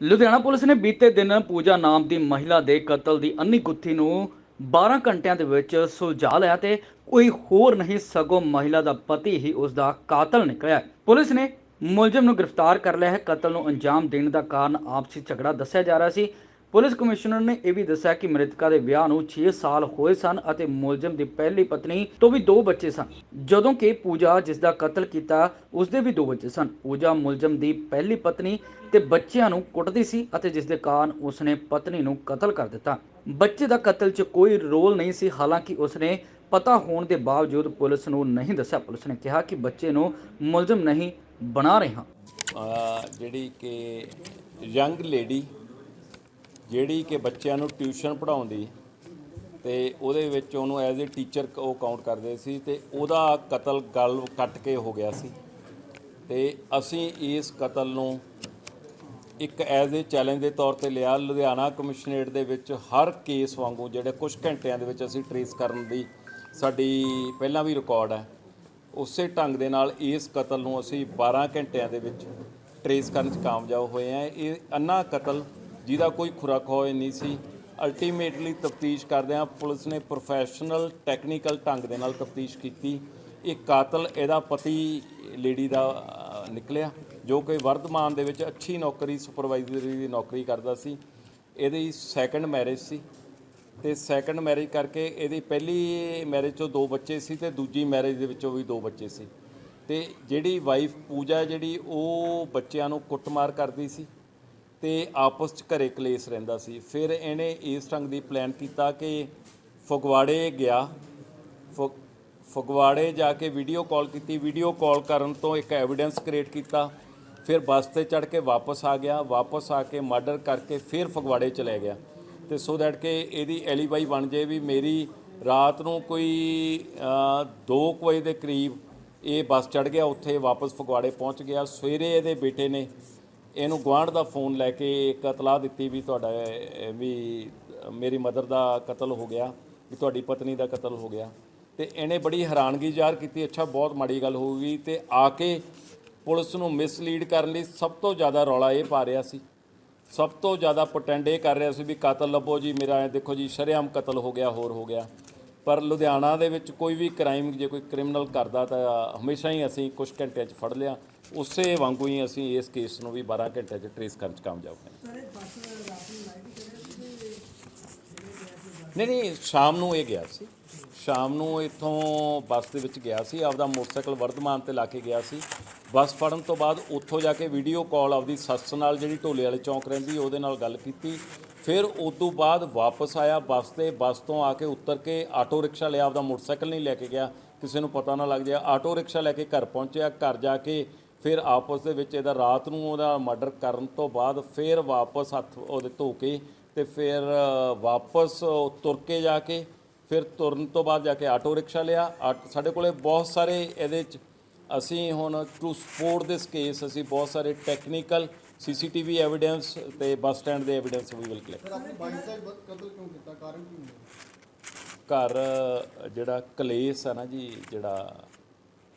Ludhiana police ਨੇ ਬੀਤੇ ਦਿਨ ਪੂਜਾ ਨਾਮ ਦੀ ਮਹਿਲਾ ਦੇ ਕਤਲ ਦੀ ਅੰਨੀ ਗੁੱਥੀ ਨੂੰ 12 ਘੰਟਿਆਂ ਦੇ ਵਿੱਚ ਸੁਲਝਾ ਲਿਆ ਤੇ ਕੋਈ ਹੋਰ ਨਹੀਂ, ਸਗੋਂ ਮਹਿਲਾ ਦਾ ਪਤੀ ਹੀ ਉਸ ਦਾ ਕਾਤਲ ਨਿਕਲਿਆ ਪੁਲਿਸ ਨੇ ਮੁਲਜ਼ਮ ਨੂੰ ਗ੍ਰਿਫਤਾਰ ਕਰ ਲਿਆ ਹੈ। ਕਤਲ ਨੂੰ ਅੰਜਾਮ ਦੇਣ ਦਾ ਕਾਰਨ ਆਪਸੀ ਝਗੜਾ ਦੱਸਿਆ ਜਾ ਰਿਹਾ ਸੀ। ਪੁਲਿਸ ਕਮਿਸ਼ਨਰ ਨੇ ਇਹ ਵੀ ਦੱਸਿਆ ਕਿ ਮ੍ਰਿਤਕਾ ਦੇ ਵਿਆਹ ਨੂੰ 6 ਸਾਲ ਹੋਏ ਸਨ ਅਤੇ ਮੁਲਜ਼ਮ ਦੀ ਪਹਿਲੀ ਪਤਨੀ ਤੋਂ ਵੀ ਦੋ ਬੱਚੇ ਸਨ। ਜਦੋਂ ਕਿ ਪੂਜਾ, ਜਿਸ ਦਾ ਕਤਲ ਕੀਤਾ, ਉਸ ਦੇ ਵੀ ਦੋ ਬੱਚੇ ਸਨ। ਪੂਜਾ ਮੁਲਜ਼ਮ ਦੀ ਪਹਿਲੀ ਪਤਨੀ ਤੇ ਬੱਚਿਆਂ ਨੂੰ ਕੁੱਟਦੀ ਸੀ ਅਤੇ ਜਿਸ ਦੇ ਕਾਰਨ ਉਸਨੇ ਪਤਨੀ ਨੂੰ ਕਤਲ ਕਰ ਦਿੱਤਾ। ਬੱਚੇ ਦਾ ਕਤਲ 'ਚ ਕੋਈ ਰੋਲ ਨਹੀਂ ਸੀ, ਹਾਲਾਂਕਿ ਉਸਨੇ ਪਤਾ ਹੋਣ ਦੇ ਬਾਵਜੂਦ ਪੁਲਿਸ ਨੂੰ ਨਹੀਂ ਦੱਸਿਆ। ਪੁਲਿਸ ਨੇ ਕਿਹਾ ਕਿ ਬੱਚੇ ਨੂੰ ਮੁਲਜ਼ਮ ਨਹੀਂ ਬਣਾ ਰਹੇ। ਹਾਂ ਜਿਹੜੀ ਕਿ ਯੰਗ ਲੇਡੀ ਜਿਹੜੀ ਕਿ ਬੱਚਿਆਂ ਨੂੰ ਟਿਊਸ਼ਨ ਪੜ੍ਹਾਉਂਦੀ ਤੇ ਉਹਦੇ ਵਿੱਚ ਉਹਨੂੰ ਐਜ਼ ਅ ਟੀਚਰ ਉਹ ਕਾਊਂਟ ਕਰਦੇ ਸੀ ਤੇ ਉਹਦਾ ਕਤਲ ਗਲ ਕੱਟ ਕੇ ਹੋ ਗਿਆ ਸੀ। ਤੇ ਅਸੀਂ ਇਸ ਕਤਲ ਨੂੰ ਇੱਕ ਐਜ਼ ਅ ਚੈਲੰਜ ਦੇ ਤੌਰ ਤੇ ਲਿਆ। ਲੁਧਿਆਣਾ ਕਮਿਸ਼ਨਰੇਟ ਦੇ ਵਿੱਚ ਹਰ ਕੇਸ ਵਾਂਗੂ ਜਿਹੜੇ ਕੁਝ ਘੰਟਿਆਂ ਦੇ ਵਿੱਚ ਅਸੀਂ ਟਰੇਸ ਕਰਨ ਦੀ ਸਾਡੀ ਪਹਿਲਾਂ ਵੀ ਰਿਕਾਰਡ ਹੈ। ਉਸੇ ਢੰਗ ਦੇ ਨਾਲ ਇਸ ਕਤਲ ਨੂੰ ਅਸੀਂ 12 ਘੰਟਿਆਂ ਦੇ ਵਿੱਚ ਟਰੇਸ ਕਰਨ 'ਚ ਕਾਮਯਾਬ ਹੋਏ ਆ ਇਹ ਅੰਨਾ ਕਤਲ ਜਿਹਦਾ ਕੋਈ ਖੁਰਾਖੋਏ ਨਹੀਂ ਸੀ। ਅਲਟੀਮੇਟਲੀ ਤਫਤੀਸ਼ ਕਰਦਿਆਂ ਪੁਲਿਸ ਨੇ ਪ੍ਰੋਫੈਸ਼ਨਲ ਟੈਕਨੀਕਲ ਢੰਗ ਦੇ ਨਾਲ ਤਫਤੀਸ਼ ਕੀਤੀ। ਇਹ ਕਾਤਲ ਇਹਦਾ ਪਤੀ ਲੇਡੀ ਦਾ ਅਹ, ਨਿਕਲਿਆ ਜੋ ਕਿ ਵਰਤਮਾਨ ਦੇ ਵਿੱਚ ਅੱਛੀ ਨੌਕਰੀ ਸੁਪਰਵਾਈਜ਼ਰੀ ਦੀ ਨੌਕਰੀ ਕਰਦਾ ਸੀ। ਇਹਦੀ ਸੈਕੰਡ ਮੈਰਿਜ ਸੀ ਤੇ ਸੈਕੰਡ ਮੈਰਿਜ ਕਰਕੇ ਇਹਦੀ ਪਹਿਲੀ ਮੈਰਿਜ ਤੋਂ ਦੋ ਬੱਚੇ ਸੀ ਤੇ ਦੂਜੀ ਮੈਰਿਜ ਦੇ ਵਿੱਚੋਂ ਵੀ ਦੋ ਬੱਚੇ ਸੀ। ਤੇ ਜਿਹੜੀ ਵਾਈਫ ਪੂਜਾ ਜਿਹੜੀ ਉਹ ਬੱਚਿਆਂ ਨੂੰ ਕੁੱਟਮਾਰ ਕਰਦੀ ਸੀ। ਤੇ ਆਪਸ ਚ ਘਰੇ ਕਲੇਸ਼ ਰਹਿੰਦਾ ਸੀ। ਫਿਰ ਇਹਨੇ ਇਸ ਢੰਗ ਦੀ ਪਲਾਨ ਕੀਤਾ ਕਿ ਫਗਵਾੜੇ ਗਿਆ। ਫਗਵਾੜੇ ਜਾ ਕੇ ਵੀਡੀਓ ਕਾਲ ਕੀਤੀ। ਵੀਡੀਓ ਕਾਲ ਕਰਨ ਤੋਂ ਇੱਕ ਐਵੀਡੈਂਸ ਕ੍ਰੀਏਟ ਕੀਤਾ। ਫਿਰ ਬੱਸ ਤੇ ਚੜ ਕੇ ਵਾਪਸ ਆ ਗਿਆ। ਵਾਪਸ ਆ ਕੇ ਮਰਡਰ ਕਰਕੇ ਫਿਰ ਫਗਵਾੜੇ ਚਲੇ ਗਿਆ। ਤੇ ਸੋ ਦੈਟ ਕਿ ਇਹਦੀ ਐਲੀਬਾਈ ਬਣ ਜੇ ਵੀ ਮੇਰੀ ਰਾਤ ਨੂੰ ਕੋਈ 2 ਵਜੇ ਦੇ ਕਰੀਬ ਇਹ ਬੱਸ ਚੜ ਗਿਆ। ਉੱਥੇ ਵਾਪਸ ਫਗਵਾੜੇ ਪਹੁੰਚ ਗਿਆ। ਸਵੇਰੇ ਇਹਦੇ ਬੇਟੇ ਨੇ ਇਹਨੂੰ ਗੁਆਂਢ ਦਾ ਫੋਨ ਲੈ ਕੇ ਇੱਕ ਇਤਲਾਹ ਦਿੱਤੀ ਵੀ ਤੁਹਾਡਾ ਇਹ ਵੀ ਮੇਰੀ ਮਦਰ ਦਾ ਕਤਲ ਹੋ ਗਿਆ, ਵੀ ਤੁਹਾਡੀ ਪਤਨੀ ਦਾ ਕਤਲ ਹੋ ਗਿਆ। ਤੇ ਇਹਨੇ ਬੜੀ ਹੈਰਾਨਗੀ ਜ਼ਾਹਰ ਕੀਤੀ, ਅੱਛਾ, ਬਹੁਤ ਮਾੜੀ ਗੱਲ ਹੋ ਗਈ ਤੇ ਆ ਕੇ ਪੁਲਿਸ ਨੂੰ ਮਿਸਲੀਡ ਕਰਨ ਲਈ ਸਭ ਤੋਂ ਜ਼ਿਆਦਾ ਰੌਲਾ ਇਹ ਪਾ ਰਿਹਾ ਸੀ। ਸਭ ਤੋਂ ਜ਼ਿਆਦਾ ਪੋਟੈਂਡ ਇਹ ਕਰ ਰਿਹਾ ਸੀ ਵੀ ਕਾਤਲ ਲੱਭੋ ਜੀ, ਮੇਰਾ ਦੇਖੋ ਜੀ, ਸ਼ਰੇਆਮ ਕਤਲ ਹੋ ਗਿਆ, ਹੋਰ ਹੋ ਗਿਆ। ਪਰ ਲੁਧਿਆਣਾ ਦੇ ਵਿੱਚ ਕੋਈ ਵੀ ਕ੍ਰਾਈਮ ਜੇ ਕੋਈ ਕ੍ਰਿਮੀਨਲ ਕਰਦਾ ਤਾਂ ਹਮੇਸ਼ਾ ਹੀ ਅਸੀਂ ਕੁਝ ਘੰਟਿਆਂ 'ਚ ਫੜ ਲਿਆ। ਉਸੇ ਵਾਂਗੂ ਹੀ ਅਸੀਂ ਇਸ ਕੇਸ ਨੂੰ ਵੀ 12 ਘੰਟਿਆਂ 'ਚ ਟ੍ਰੇਸ ਕਰਨ 'ਚ ਕਾਮਯਾਬ ਹੋਏ ਨਹੀਂ ਨਹੀਂ, ਸ਼ਾਮ ਨੂੰ ਇਹ ਗਿਆ ਸੀ। ਸ਼ਾਮ ਨੂੰ ਇੱਥੋਂ ਬੱਸ ਦੇ ਵਿੱਚ ਗਿਆ ਸੀ। ਆਪਦਾ ਮੋਟਰਸਾਈਕਲ ਵਰਧਮਾਨ ਤੇ ਲਾ ਕੇ ਗਿਆ ਸੀ। ਬੱਸ ਫੜਨ ਤੋਂ ਬਾਅਦ ਉੱਥੋਂ ਜਾ ਕੇ ਵੀਡੀਓ ਕਾਲ ਆਪਦੀ ਸੱਸ ਨਾਲ ਜਿਹੜੀ ਢੋਲੇ ਵਾਲੇ ਚੌਂਕ ਰਹਿੰਦੀ, ਉਹਦੇ ਨਾਲ ਗੱਲ ਕੀਤੀ। ਫਿਰ ਉਸ ਤੋਂ ਬਾਅਦ ਵਾਪਸ ਆਇਆ, ਬੱਸ ਤੇ, ਬੱਸ ਤੋਂ ਆ ਕੇ ਉੱਤਰ ਕੇ ਆਟੋ ਰਿਕਸ਼ਾ ਲਿਆ, ਆਪਦਾ ਮੋਟਰਸਾਈਕਲ ਨਹੀਂ ਲੈ ਕੇ ਗਿਆ। ਕਿਸੇ ਨੂੰ ਪਤਾ ਨਾ ਲੱਗ ਜਾਏ ਆਟੋ ਰਿਕਸ਼ਾ ਲੈ ਕੇ ਘਰ ਪਹੁੰਚਿਆ, ਘਰ ਜਾ ਕੇ ਫਿਰ ਆਪਸ ਦੇ ਵਿੱਚ ਇਹਦਾ ਰਾਤ ਨੂੰ ਉਹਦਾ ਮਰਡਰ ਕਰਨ ਤੋਂ ਬਾਅਦ ਫਿਰ ਵਾਪਸ ਹੱਥ ਉਹਦੇ ਧੋ ਕੇ ਤੇ ਫਿਰ ਵਾਪਸ ਤੁਰ ਕੇ ਜਾ ਕੇ ਫਿਰ ਤੁਰਨ ਤੋਂ ਬਾਅਦ ਜਾ ਕੇ ਆਟੋ ਰਿਕਸ਼ਾ ਲਿਆ। ਆਟ- ਸਾਡੇ ਕੋਲੇ ਬਹੁਤ ਸਾਰੇ ਇਹਦੇ ਚ ਅਸੀਂ ਹੁਣ ਟੂ ਸਪੋਰਟ ਦਿਸ ਕੇਸ ਅਸੀਂ ਬਹੁਤ ਸਾਰੇ ਟੈਕਨੀਕਲ ਸੀਸੀਟੀਵੀ ਐਵੀਡੈਂਸ ਤੇ ਬੱਸ ਸਟੈਂਡ ਦੇ ਐਵੀਡੈਂਸ ਵੀ ਵਿਲ ਕਲੈਕਟ ਫਿਰ ਆਪਣੀ ਵਾਈਫ ਦਾ ਹੀ ਬ- ਕਤਲ ਕਿਉਂ ਕੀਤਾ? ਕਾਰਨ ਕੀ ਹੁੰਦਾ? ਘਰ ਜਿਹੜਾ ਕਲੇਸ਼ ਹੈ ਨਾ ਜੀ ਜਿਹੜਾ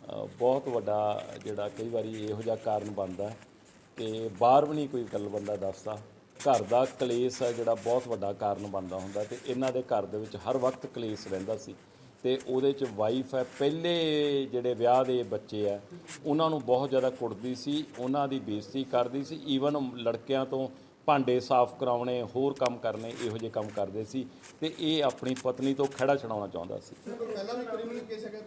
ਅ, ਬਹੁਤ ਵੱਡਾ ਜਿਹੜਾ ਕਈ ਵਾਰੀ ਇਹੋ ਜਿਹਾ ਕਾਰਨ ਬਣਦਾ ਹੈ ਕਿ ਬਾਹਰ ਵੀ ਨਹੀਂ ਕੋਈ ਗੱਲ ਬੰਦਾ ਦੱਸਦਾ। ਘਰ ਦਾ ਕਲੇਸ਼ ਹੈ ਜਿਹੜਾ ਬਹੁਤ ਵੱਡਾ ਕਾਰਨ ਬਣਦਾ ਹੁੰਦਾ ਤੇ ਇਹਨਾਂ ਦੇ ਘਰ ਦੇ ਵਿੱਚ ਹਰ ਵਕਤ ਕਲੇਸ਼ ਰਹਿੰਦਾ ਸੀ। ਤੇ ਉਹਦੇ ਚ ਵਾਈਫ ਹੈ ਪਹਿਲੇ ਜਿਹੜੇ ਵਿਆਹ ਦੇ ਬੱਚੇ ਆ ਉਹਨਾਂ ਨੂੰ ਬਹੁਤ ਜ਼ਿਆਦਾ ਕੁੱਟਦੀ ਸੀ ਉਹਨਾਂ ਦੀ ਬੇਇੱਜ਼ਤੀ ਕਰਦੀ ਸੀ ਈਵਨ ਲੜਕਿਆਂ ਤੋਂ ਭਾਂਡੇ ਸਾਫ਼ ਕਰਾਉਣੇ ਹੋਰ ਕੰਮ ਕਰਨੇ ਇਹੋ ਜਿਹੇ ਕੰਮ ਕਰਦੇ ਸੀ ਤੇ ਇਹ ਆਪਣੀ ਪਤਨੀ ਤੋਂ ਖੜਾ ਛਡਾਉਣਾ ਚਾਹੁੰਦਾ ਸੀ। ਫਿਰ ਕੋਈ ਪਹਿਲਾਂ ਵੀ ਕ੍ਰਿਮੀਨਲ ਕੇਸ ਹੈਗਾ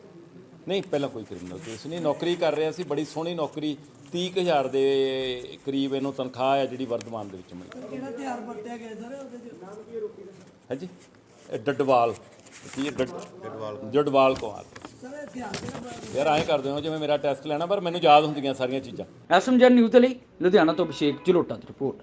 ਨਹੀਂ ਪਹਿਲਾਂ ਕੋਈ ਕ੍ਰਿਮੀਨਲ ਕੇਸ ਨਹੀਂ ਨੌਕਰੀ ਕਰ ਰਿਹਾ ਸੀ ਬੜੀ ਸੋਹਣੀ ਨੌਕਰੀ 30000 ਦੇ ਕਰੀਬ ਇਹਨੂੰ ਤਨਖਾਹ ਹੈ ਜਿਹੜੀ ਵਰਤਮਾਨ ਦੇ ਵਿੱਚ ਮਿਲਦੀ ਕਿਹੜਾ ਤਿਉਹਾਰ ਵਰਤਿਆ ਗਿਆ ਸਰ ਉਹਦੇ ਨਾਮ ਕੀ ਰੋਕੀ ਹੈ ਜੀ ਇਹ ਡੱਡਵਾਲ। ਕੀ ਹੈ ਡੱਡਵਾਲ ਡੱਡਵਾਲ ਯਾਰ ਐਂ ਕਰਦੇ ਹੋ, ਜਿਵੇਂ ਮੇਰਾ ਟੈਸਟ ਲੈਣਾ, ਪਰ ਮੈਨੂੰ ਯਾਦ ਹੁੰਦੀਆਂ ਸਾਰੀਆਂ ਚੀਜ਼ਾਂ। ਐਸਐਮਜੀ ਨਿਊਜ਼ ਦੇ ਲਈ ਲੁਧਿਆਣਾ ਤੋਂ ਅਭਿਸ਼ੇਕ ਜਲੋਟਾ ਦੀ ਰਿਪੋਰਟ।